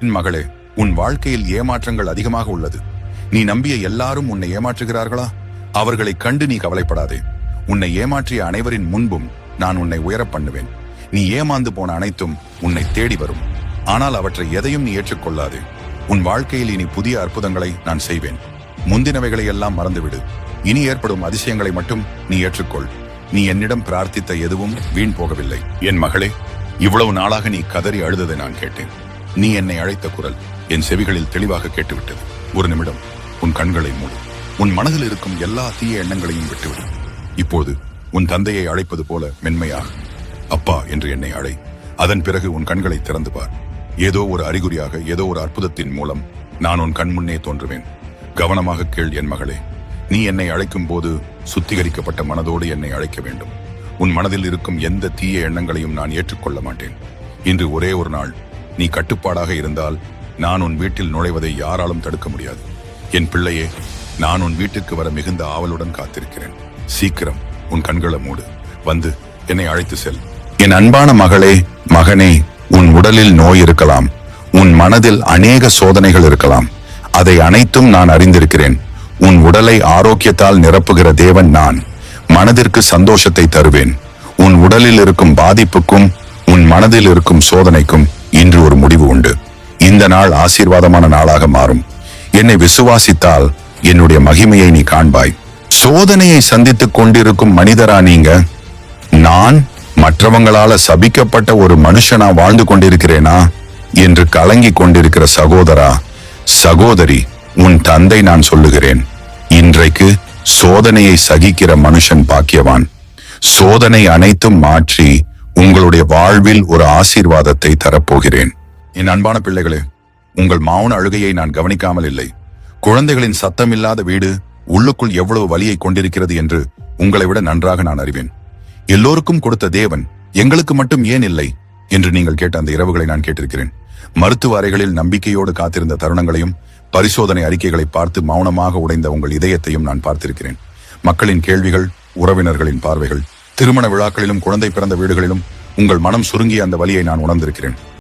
என் மகளே உன் வாழ்க்கையில் ஏமாற்றங்கள் அதிகமாக உள்ளது. நீ நம்பிய எல்லாரும் உன்னை ஏமாற்றுகிறார்களா? அவர்களை கண்டு நீ கவலைப்படாதே. உன்னை ஏமாற்றிய அனைவரின் முன்பும் நான் உன்னை உயரப் பண்ணுவேன். நீ ஏமாந்து போன அனைத்தும் உன்னை தேடி வரும். ஆனால் அவற்றை எதையும் நீ ஏற்றுக்கொள்ளாதே. உன் வாழ்க்கையில் இனி புதிய அற்புதங்களை நான் செய்வேன். முந்தினவைகளை எல்லாம் மறந்துவிடு. இனி ஏற்படும் அதிசயங்களை மட்டும் நீ ஏற்றுக்கொள். நீ என்னிடம் பிரார்த்தித்த எதுவும் வீண் போகவில்லை. என் மகளே இவ்வளவு நாளாக நீ கதறி அழுததை நான் கேட்டேன். நீ என்னை அழைத்த குரல் என் செவிகளில் தெளிவாக கேட்டுவிட்டது. ஒரு நிமிடம் உன் கண்களை மூடு. உன் மனதில் இருக்கும் எல்லா தீய எண்ணங்களையும் விட்டுவிடு. இப்போது உன் தந்தையை அழைப்பது போல மென்மையாக. அப்பா என்று என்னை அழை. அதன் பிறகு உன் கண்களை திறந்து பார். ஏதோ ஒரு அறிகுறியாக ஏதோ ஒரு அற்புதத்தின் மூலம் நான் உன் கண் முன்னே தோன்றுவேன். கவனமாக கேள் என் மகளே. நீ என்னை அழைக்கும் போது சுத்திகரிக்கப்பட்ட மனதோடு என்னை அழைக்க வேண்டும். உன் மனதில் இருக்கும் எந்த தீய எண்ணங்களையும் நான் ஏற்றுக்கொள்ள மாட்டேன். இன்று ஒரே ஒரு நாள் நீ கட்டுப்பாடாக இருந்தால் நான் உன் வீட்டில் நுழைவதை யாராலும் தடுக்க முடியாது. என் பிள்ளையே நான் உன் வீட்டுக்கு வர மிகுந்த ஆவலுடன் காத்திருக்கிறேன். சீக்கிரம் உன் கண்களை மூடு. வந்து என்னை அழைத்து செல். என் அன்பான மகளே மகனே உன் உடலில் நோய் இருக்கலாம். உன் மனதில் அநேக சோதனைகள் இருக்கலாம். அதை அனைத்தும் நான் அறிந்திருக்கிறேன். உன் உடலை ஆரோக்கியத்தால் நிரப்புகிற தேவன் நான். மனதிற்கு சந்தோஷத்தை தருவேன். உன் உடலில் இருக்கும் பாதிப்புக்கும் உன் மனதில் இருக்கும் சோதனைக்கும் இன்று ஒரு முடிவு உண்டு. இந்த நாள் ஆசீர்வாதமான நாளாக மாறும். என்னை விசுவாசித்தால் என்னுடைய மகிமையை நீ காண்பாய். சோதனையை சந்தித்துக் கொண்டிருக்கும் மனிதரா நீங்க? நான் மற்றவங்களால சபிக்கப்பட்ட ஒரு மனுஷனா வாழ்ந்து கொண்டிருக்கிறேனா? என்று கலங்கிக் கொண்டிருக்கிற சகோதரா சகோதரி உன் தந்தை நான் சொல்லுகிறேன். இன்றைக்கு சோதனையை சகிக்கிற மனுஷன் பாக்கியவான். சோதனை அனைத்தும் மாற்றி உங்களுடைய வாழ்வில் ஒரு ஆசீர்வாதத்தை தரப்போகிறேன். என் அன்பான பிள்ளைகளே உங்கள் மௌன அழுகையை நான் கவனிக்காமல் இல்லை. குழந்தைகளின் சத்தமில்லாத வீடு உள்ளுக்குள் எவ்வளவு வலியை கொண்டிருக்கிறது என்று உங்களை விட நன்றாக நான் அறிவேன். எல்லோருக்கும் கொடுத்த தேவன் எங்களுக்கு மட்டும் ஏன் இல்லை என்று நீங்கள் கேட்ட அந்த இரவுகளை நான் கேட்டிருக்கிறேன். மருத்துவ அறைகளில் நம்பிக்கையோடு காத்திருந்த தருணங்களையும் பரிசோதனை அறிக்கைகளை பார்த்து மௌனமாக உடைந்த உங்கள் இதயத்தையும் நான் பார்த்திருக்கிறேன். மக்களின் கேள்விகள் உறவினர்களின் பார்வைகள் திருமண விழாக்களிலும் குழந்தை பிறந்த வீடுகளிலும் உங்கள் மனம் சுருங்கிய அந்த வலியை நான் உணர்ந்திருக்கிறேன்.